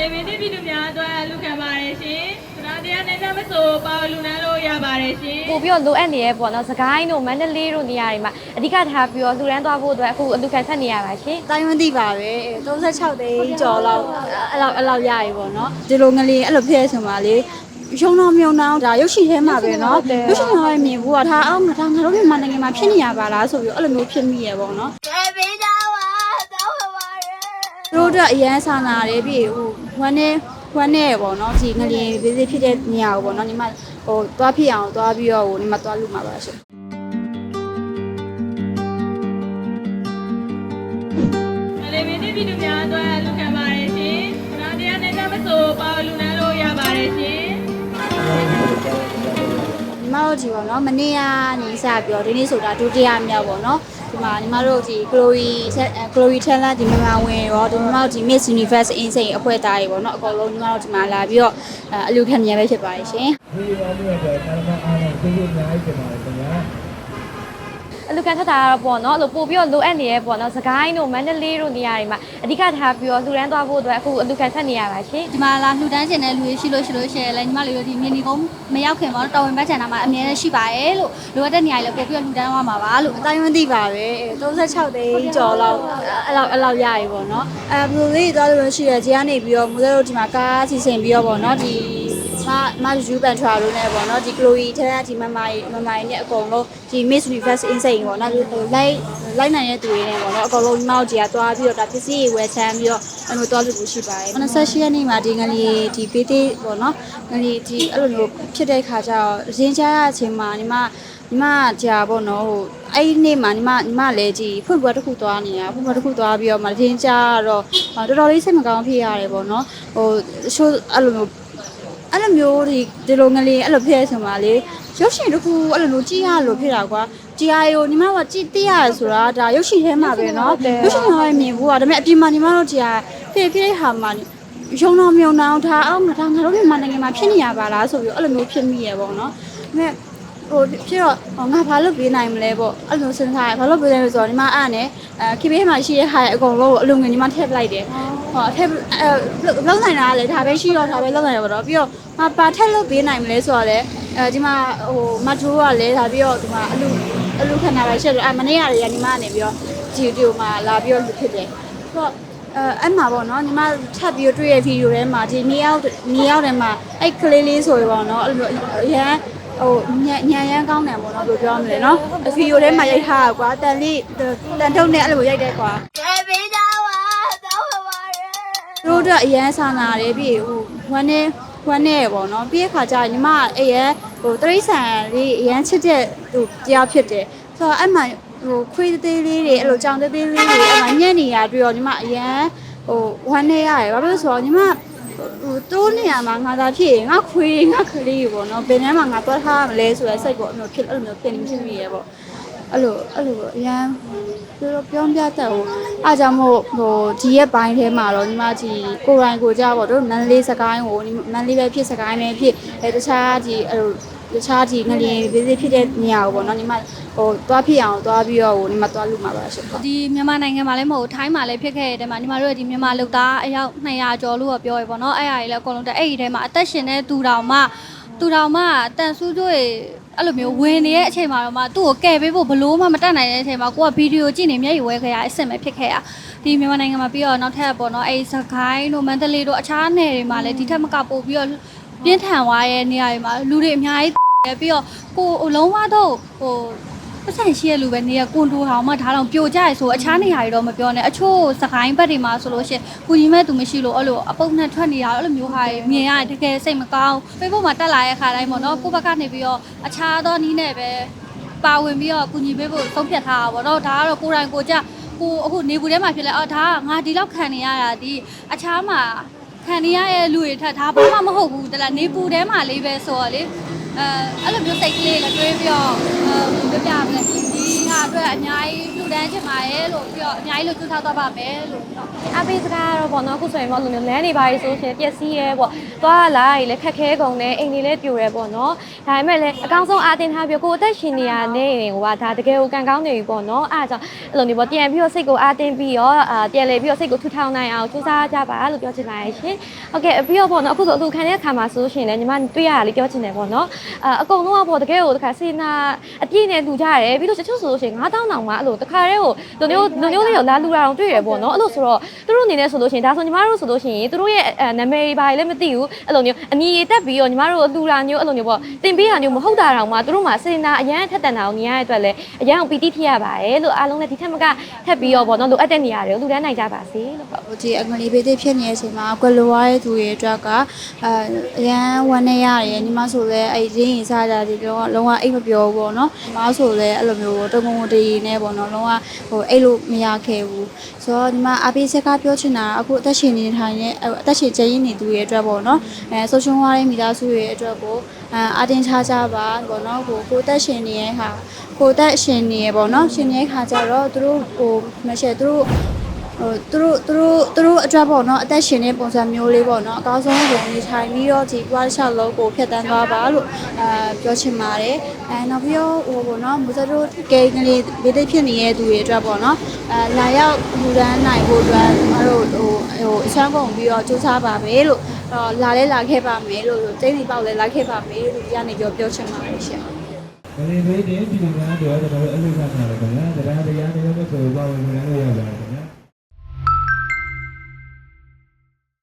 လေပင်တိပြည်သူများအတွက်လူခံပါတယ်ရှင်။သနာတရားနဲ့တမဆိုပါလူနန်းလို့ရပါတယ်ရှင်။ပို့ပြီးတော့လိုအပ်နေရဲပေါ့နော်။စကိုင်းတို့မန္တလေးတို့နေရာတွေမှာအဓိကထားပြီးတော့လူရန်သွားဖို့အတွက်အခုလူခံဆက်နေရပါရှင်။တိုင်းဝန်သိပါပဲ။36သိန်းကျော်လောက်အဲ့လောက်အဲ့လောက်ရရေပေါ့နော်။ဒီလိုငလေးအဲ့လိုဖျက်ဆိုမှလေရုံတော်မြုံတော်ဒါရုပ်ရှင်ထဲမှာပဲเนาะရုပ်ရှင်ထဲမှာမြင်ဘူးอ่ะဒါအောင်ဒါငါတို့မြန်မာနိုင်ငံမှာဖြစ်နေရပါလားဆိုပြီးအဲ့လိုမျိုးဖြစ်မိရပေါ့เนาะ တို့အတွက်အရန်ဆာနာတယ်ပြီးဟိုဝမ်းနဲ့ဝမ်းနဲ့ပေါ့နော်ဒီငလျင်ဘေးစေးဖြစ်တဲ့နေရာကိုပေါ့နော်ညီမဟိုသွားဖြစ်အောင်သွားပြီးတော့ဟိုညီမသွားလို့မှာပါရှင်ပြည်သူများအတွက်လူခံပါတယ်ရှင်။ကျွန်တော်တရားနဲ့တမဆိုပါလူနာလို့ရပါတယ်ရှင်။မဟုတ်ဒီပေါ့နော်မနေ့ကနေစပြောဒီနေ့ဆိုတာဒုတိယမြောက်ပေါ့နော် မှာညီမတို့ဒီ Glory Glory Talent ဒီမြန်မာဝင်ရောဒီညီမတို့ဒီ Miss Universe Insane အဖွဲ့သားတွေပေါ့နော်အကုန်လုံးညီမတို့ဒီမှာလာပြီးတော့အလူခံမြန်ပဲဖြစ်ပါတယ်ရှင်ဒီရောမျိုးပဲကာမအားနဲ့ကျေးဇူးအများကြီးတင်ပါတယ်ခင်ဗျာ အလူခံဆက်တာကတော့ပေါ့နော်အဲ့လိုပို့ပြီးတော့လိုအပ်နေရဲပေါ့နော်စကိုင်းတို့မန္တလေးတို့နေရာတွေမှာအဓိကထားပြီးတော့လူရန်သွားဖို့အတွက်အခုအလူခံဆက်နေရပါရှင်ဒီမှာလာလှူဒန်းကျင်တဲ့လူတွေရှိလို့ရှိလို့ရှိရင်လည်းညီမလေးတို့ဒီမြင်းဒီကုန်းမရောက်ခင်ပေါ့တော်ဝင်ဘက်ချန်တာမှာအမြဲတမ်းရှိပါရဲ့လို့လိုအပ်တဲ့နေရာတွေလည်းပို့ပြီးတော့လှူဒန်းသွားမှာပါလို့အတိုင်းဝန်သိပါပဲ36သိန်းကျော်လောက်အဲ့လောက်အဲ့လောက်ရရပေါ့နော်အဲဘယ်လိုလေးသွားလို့ရှိရဂျီကနေပြီးတော့မူလတို့ဒီမှာကားစီစဉ်ပြီးတော့ပေါ့နော်ဒီ မမယူပန်ထရာလို့နဲ့ပေါ့နော်ဒီ Glory Talent ဒီမမကြီးမမကြီးနဲ့အကုန်လုံးဒီ Miss Universe Insane ပေါ့နော်ဟိုလိုက်လိုက်နိုင်တဲ့သူတွေနဲ့ပေါ့နော်အကုန်လုံးညီမတို့ကြီးကသွားပြီးတော့ဒါပစ္စည်းတွေဝယ်ချမ်းပြီးတော့အဲ့လိုသွားလို့ရှိပါတယ်28ရက်နေ့မှာဒီငလီဒီပေးသေးပေါ့နော်ငလီဒီအဲ့လိုမျိုးဖြစ်တဲ့ခါကျတော့ရင်းချရအချိန်မှာညီမညီမကြာပေါ့နော်ဟိုအဲ့ဒီနေ့မှာညီမညီမလည်းကြည်ဖွင့်ပွဲတစ်ခုသွားနေတာဖွင့်ပွဲတစ်ခုသွားပြီးတော့မှရင်းချတော့တော်တော်လေးစိတ်မကောင်းဖြစ်ရတယ်ပေါ့နော်ဟိုရှိုးအဲ့လိုမျိုး အဲ့လိုမျိုးဒီဒီလိုငလေးအဲ့လိုဖြစ်ရဆိုမှလေရုပ်ရှင်တစ်ခုအဲ့လိုမျိုးကြည့်ရလို့ဖြစ်တာကွာဒီဟာကိုညီမတို့ကကြည့်သိရတယ်ဆိုတာဒါရုပ်ရှင်ထဲမှာပဲเนาะရုပ်ရှင်ထဲမှာမြင်ဘူးอ่ะဒါပေမဲ့အပြင်မှာညီမတို့ဒီဟာဖြစ်ဖြစ်ဟာမှာရုံတော်မြုံတော်ဒါအောင်ဒါငါတို့မြန်မာနိုင်ငံမှာဖြစ်နေရပါလားဆိုပြီးအဲ့လိုမျိုးဖြစ်မိရပေါ့เนาะဒါပေမဲ့ ဟိုဖြစ်တော့ဟောငါဘာလုပ်ပေးနိုင်မလဲပေါ့အဲ့လိုစဉ်းစားရဘာလုပ်ပေးနိုင်လဲဆိုတော့ညီမအဲ့နဲ့အဲခေပေးမှာရှိတဲ့ဟာရဲ့အကုန်လုံးကိုအလုံးငွေညီမထည့်ပလိုက်တယ်ဟောထည့်အဲလုံးနိုင်တာကလည်းဒါပဲရှိတော့ဒါပဲလုံးနိုင်တယ်ပေါ့တော့ပြီးတော့မပါထက်လုပ်ပေးနိုင်မလဲဆိုတော့လေအဲဒီမှာဟိုမထိုးကလည်းဒါပြီးတော့ဒီမှာအလူအလူခဏပဲရှက်လို့အဲမနေ့ကလည်းညီမကနေပြီးတော့ဒီဒီမှာလာပြီးတော့လူဖြစ်တယ်ဆိုတော့အဲအဲ့မှာပေါ့နော်ညီမထပ်ပြီးတော့တွေ့ရဗီဒီယိုထဲမှာဒီနေရောက်နေရောက်တယ်မှာအဲ့ကလေးလေးဆိုရပေါ့နော်အဲ့လိုအရန် ဟိုညံညံရမ်းကောင်းတယ်ပေါ့နော်ဘယ်လိုပြောမလဲနော်အဗီဒီယိုထဲမှာရိုက်ထားတာကွာတန်လေးတန်ထုံနဲ့အဲ့လိုရိုက်တယ်ကွာတို့တော့အရန်ဆာနာတယ်ပြီးဟိုဝမ်းနေဝမ်းနေပေါ့နော်ပြီးအခါကျညီမအရန်ဟိုတရိษံလေးအရန်ချစ်တဲ့ဟိုတရားဖြစ်တယ်ဆိုတော့အဲ့မှာဟိုခွေးသေးလေးတွေအဲ့လိုကြောင်သေးသေးလေးတွေအဲ့မှာညံ့နေရတွေ့တော့ညီမအရန်ဟိုဝမ်းနေရတယ်ဘာဖြစ်လို့ဆိုတော့ညီမ ဟိုတိုးနေရမှာငါသာဖြစ်ရင်ငါခွေးငါကလေးပေါ့နော်ဘယ်နှမ်းမှာငါတွားထားမလဲဆိုရယ်စိတ်ပေါ့အဲ့လိုဖြစ်အဲ့လိုမျိုးဖြစ်နေဖြစ်မိရပေါ့အဲ့လိုအဲ့လိုအရန်ပြောတော့ပြောင်းပြတတ်ဟိုအားကြောင့်မို့ဟိုဒီရဲ့ဘိုင်းထဲမှာတော့ညီမကြီးကိုရိုင်းကိုကြပေါ့တို့မန္တလေးစကိုင်းကိုမန္တလေးပဲဖြစ်စကိုင်းပဲဖြစ်အဲတခြားဒီအဲ့လို တခြားဒီငလျင်ဘေးဘေးဖြစ်တဲ့နေရာကိုပေါ့နော်ညီမဟိုသွားဖြစ်အောင်သွားပြီးတော့ဟိုညီမသွားလို့မှာပါရှင်ဟုတ်ဒီမြန်မာနိုင်ငံမှာလည်းမဟုတ်ထိုင်းမှာလည်းဖြစ်ခဲ့တဲ့တဲမှာညီမတို့ရဲ့ဒီမြန်မာလူသားအယောက်200ကျော်လို့ပြောရပေါ့နော်အဲ့အရာကြီးလည်းအကုန်လုံးတက်အဲ့ဒီထဲမှာအသက်ရှင်တဲ့သူတော်မှသူတော်မှတန်ဆူးတို့အဲ့လိုမျိုးဝင်နေတဲ့အချိန်မှာတော့မှသူ့ကိုကယ်ပေးဖို့ဘလို့မှမတတ်နိုင်တဲ့အချိန်မှာကိုကဗီဒီယိုကြည့်နေမျက်ရည်ဝဲခဲ့ရအစ်စ်မဲ့ဖြစ်ခဲ့ရဒီမြန်မာနိုင်ငံမှာပြီးတော့နောက်ထပ်ပေါ့နော်အဲ့စကိုင်းတို့မန္တလေးတို့အခြားနယ်တွေမှာလည်းဒီထက်မကပို့ပြီးတော့ပြင်းထန်သွားရဲ့နေရာတွေမှာလူတွေအများကြီး တယ်ပြီးတော့ကိုဟိုလုံးဝတော့ဟိုပတ်စံရှိရလူပဲနေရကွန်တိုထောင်မှဓာတ်တော်ပြိုကြရဆိုအခြားနေရာတွေတော့မပြောနဲ့အချို့စကိုင်းဘက်တွေမှာဆိုလို့ရှိရင်ကိုကြီးမဲ့သူမရှိလို့အဲ့လိုအပုပ်နဲ့ထွက်နေတာအဲ့လိုမျိုးဟာမြင်ရတယ်တကယ်စိတ်မကောင်း Facebook မှာတက်လာတဲ့ခါတိုင်းပေါ့နော်ကိုယ့်ဘက်ကနေပြီးတော့အခြားသောနီးနဲ့ပဲပါဝင်ပြီးတော့ကုညီပေးဖို့သုံးဖြတ်ထားတာပေါ့နော်ဒါကတော့ကိုယ်တိုင်ကိုယ်ကြကိုအခုနေဘူးထဲမှာဖြစ်လဲအော်ဒါကငါဒီလောက်ခံနေရတာဒီအခြားမှာခံနေရတဲ့လူတွေထက်ဒါဘာမှမဟုတ်ဘူးတလားနေပူထဲမှာလေးပဲဆိုတော့လေ အဲအဲ့လိုမျိုးစိတ်ကလေးလည်းတွေးပြီးတော့အဲဘယ်ပြမလဲဒီဟာအတွက်အများကြီးလူ တန်းချင်ပါတယ်လို့ပြီးတော့အများကြီးလို့ကြိုးစားသွားပါမယ်လို့အပေးစကားကတော့ပေါ့နော်အခုဆိုရင်ပေါ့လိုမျိုးလမ်းတွေပါရီဆိုရှင်ပျက်စီးရဲပေါ့သွားလာရီလည်းခက်ခဲကုန်တယ်အိမ်တွေလည်းပြိုရဲပေါ့နော်ဒါပေမဲ့လည်းအကောင်းဆုံးအားတင်ထားပြီးကိုယ်အသက်ရှင်နေရတဲ့ဟိုကဒါတကယ်ကိုကံကောင်းနေပြီပေါ့နော်အားကြောင့်အဲ့လိုမျိုးပေါ့ပြန်ပြီးတော့စိတ်ကိုအားတင်ပြီးတော့အာပြန်လေပြီးတော့စိတ်ကိုထူထောင်နိုင်အောင်ကြိုးစားကြပါလို့ပြောချင်ပါတယ်ရှင်ဟုတ်ကဲ့ပြီးတော့ပေါ့နော်အခုဆိုအခုခံတဲ့အခါမှာဆိုရှင်လည်းညီမတွေ့ရတာလေးပြောချင်တယ်ပေါ့နော်အာအကုန်လုံးကပေါ့တကယ်ကိုတခါစေနာအပြည့်နဲ့လူကြရတယ်ပြီးလို့တချို့ဆိုလို့ရှင်9000တောင်မှအဲ့လိုတခါတည်းကိုလူမျိုးလူမျိုးလေးကိုလာလူတာအောင်တွေ့ရပေါ့နော်အဲ့လိုဆိုတော့သူတို့အနေနဲ့ဆိုလို့ရှင်ဒါဆိုညီမတို့ဆိုလို့ရှင်သူတို့ရဲ့နာမည်တွေဘာတွေလည်းမသိဘူးအဲ့လိုမျိုးအမည်တွေတက်ပြီးတော့ညီမတို့လူတာမျိုးအဲ့လိုမျိုးပေါ့တင်ပေးတာမျိုးမဟုတ်တာတောင်မှသူတို့မှစေနာအရန်ထက်တန်တာကိုမြင်ရတဲ့အတွက်လည်းအရန်ပီတိဖြစ်ရပါတယ်လို့အားလုံးလည်းဒီထက်မကထပ်ပြီးတော့ပေါ့နော်လိုအပ်တဲ့နေရာတွေကိုလူတန်းနိုင်ကြပါစေလို့ဟုတ်ဟိုဒီအငလီဘေးတိဖြစ်နေတဲ့အချိန်မှာကွယ်လိုရတဲ့သူတွေအတွက်ကအဲအရန်ဝမ်းနေရတယ်ညီမဆိုလဲအဲ့ရင်းရင်စားကြတယ်လုံးဝလုံးဝအိတ်မပြောဘူးပေါ့နော်ညီမဆိုလဲအဲ့လိုမျိုးတကုံတရီနဲ့ပေါ့နော်လုံးဝဟိုအိတ်လို့မရခဲ့ဘူးဆိုတော့ညီမအပေးစကားပြောချင်တာအခုအသက်ရှင်နေထိုင်နေအသက်ရှင်ကျရင်းနေသူတွေအတွက်ပေါ့နော်အဲဆိုရှယ်ဝါးရဲ့မိသားစုတွေအတွက်ကိုအဲအတင်းချကြပါပေါ့နော်ကိုကိုသက်ရှင်နေတဲ့ဟာကိုသက်ရှင်နေရပေါ့နော်ရှင်နေတဲ့ခါကျတော့သူတို့ဟိုမရှယ်သူတို့ ဟိုသူတို့သူတို့သူတို့အတွက်ပေါ့နော်အသက်ရှင်တဲ့ပုံစံမျိုးလေးပေါ့နော်အကောင်းဆုံးကိုနေထိုင်ပြီးတော့ဒီပွားတစ်လျှောက်လုံးကိုဖြတ်တန်းသွားပါလို့အဲပြောချင်ပါတယ်အဲနောက်ပြီးတော့ဟိုပေါ့နော်မူစတို့ကဲကလေးဗေဒိတ်ဖြစ်နေတဲ့သူတွေအတွက်ပေါ့နော်အဲလာရောက်လူဒန်းနိုင်ဖို့အတွက်ကျမတို့ဟိုဟိုအချမ်းကုန်ပြီးတော့စူးစမ်းပါမယ်လို့အော်လာလဲလာခဲ့ပါမယ်လို့တိတ်နေပေါက်လဲလာခဲ့ပါမယ်လို့ဒီကနေပြောပြောချင်ပါတယ်ရှင်ကလေးလေးတင်ပြည်သူများတို့ကျွန်တော်တို့အလုပ်ဆောင်နေတယ်ခင်ဗျာ။ဒါကတရားတရားနဲ့ဆိုပါဝင်နေလို့ရပါတယ်ခင်ဗျာ။